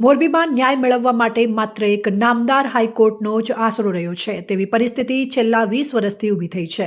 મોરબીમાં ન્યાય મેળવવા માટે માત્ર એક નામદાર હાઈકોર્ટનો જ આશરો રહ્યો છે, તેવી પરિસ્થિતિ છેલ્લા વીસ વર્ષથી ઊભી થઈ છે.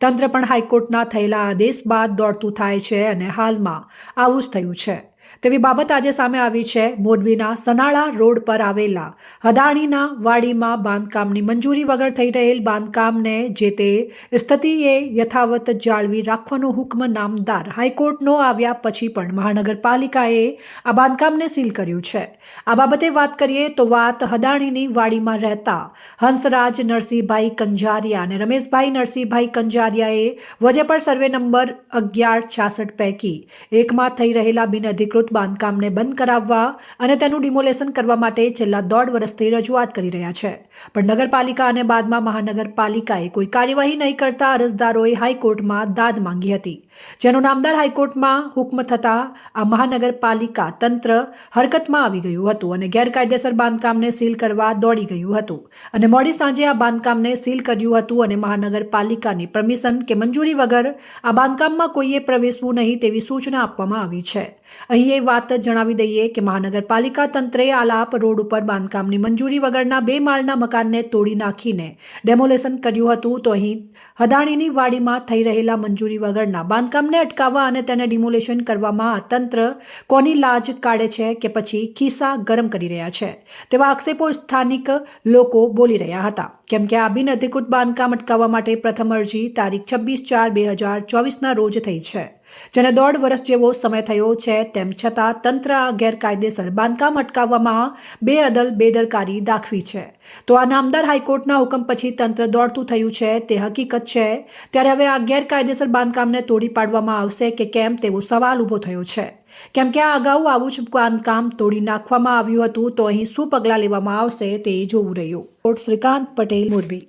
તંત્ર પણ હાઈકોર્ટના થયેલા આદેશ બાદ દોડતું થાય છે અને હાલમાં આવું જ થયું છે. તેવી બાબત આજે સામે આવી છે. મોરબીના સનાળા રોડ પર આવેલા હદાણીના વાડીમાં બાંધકામની મંજૂરી વગર થઈ રહેલ બાંધકામને જે તે સ્થિતિએ યથાવત જાળવી રાખવાનો હુકમ નામદાર હાઈકોર્ટનો આવ્યા પછી પણ મહાનગરપાલિકાએ આ બાંધકામને સીલ કર્યું છે. આ બાબતે વાત કરીએ તો વાત હદાણીની વાડીમાં રહેતા હંસરાજ નરસિંહભાઈ કંજારિયા અને રમેશભાઈ નરસિંહભાઈ કંજારિયાએ વજે પર સર્વે નંબર અગિયાર છાસઠ પૈકી એકમાં થઈ રહેલા બિનઅધિકૃત બાંધકામને બંધ કરાવવા અને તેનું ડિમોલેશન કરવા માટે છેલ્લા દોઢ વર્ષથી રજૂઆત કરી રહ્યા છે. પણ નગરપાલિકા અને બાદમાં મહાનગરપાલિકાએ કોઈ કાર્યવાહી નહીં કરતા અરજદારોએ હાઈકોર્ટમાં દાદ માંગી હતી. જેનો નામદાર હાઈકોર્ટમાં હુકમ થતાં આ મહાનગરપાલિકા તંત્ર હરકતમાં આવી ગયું હતું અને ગેરકાયદેસર બાંધકામને સીલ કરવા દોડી ગયું હતું. અને મોડી સાંજે આ બાંધકામને સીલ કર્યું હતું અને મહાનગરપાલિકાની પરમિશન કે મંજૂરી વગર આ બાંધકામમાં કોઈએ પ્રવેશવું નહીં તેવી સૂચના આપવામાં આવી છે. અહીં એ વાત જણાવી દઈએ કે મહાનગરપાલિકા તંત્રે આલાપ રોડ ઉપર બાંધકામની મંજૂરી વગરના બે માળના મકાનને તોડી નાખીને ડેમોલેશન કર્યું હતું. તો અહીં હદાણીની વાડીમાં થઈ રહેલા મંજૂરી વગરના બાંધકામને અટકાવવા અને તેને ડિમોલેશન કરવામાં આ તંત્ર કોની લાજ કાઢે છે કે પછી ખિસ્સા ગરમ કરી રહ્યા છે? તેવા આક્ષેપો સ્થાનિક લોકો બોલી રહ્યા હતા. કેમ કે આ બિનઅધિકૃત બાંધકામ અટકાવવા માટે પ્રથમ અરજી તારીખ છવ્વીસ ચાર બે હજાર ચોવીસના રોજ થઈ છે. જેને દોઢ વર્ષ જેવો સમય થયો છે, તેમ છતાં તંત્ર આ ગેરકાયદેસર બાંધકામ અટકાવવામાં બે અદલ બેદરકારી દાખવી છે. તો આ નામદાર હાઈકોર્ટના હુકમ પછી તંત્ર દોડતું થયું છે, તે હકીકત છે. ત્યારે હવે આ ગેરકાયદેસર બાંધકામને તોડી પાડવામાં આવશે કે કેમ તેવો સવાલ ઊભો થયો છે. કેમ કે આ અગાઉ આવું જ બાંધકામ તોડી નાખવામાં આવ્યું હતું, તો અહીં શું પગલાં લેવામાં આવશે તે જોવું રહ્યું. કોર્ટ શ્રીકાંત પટેલ, મોરબી.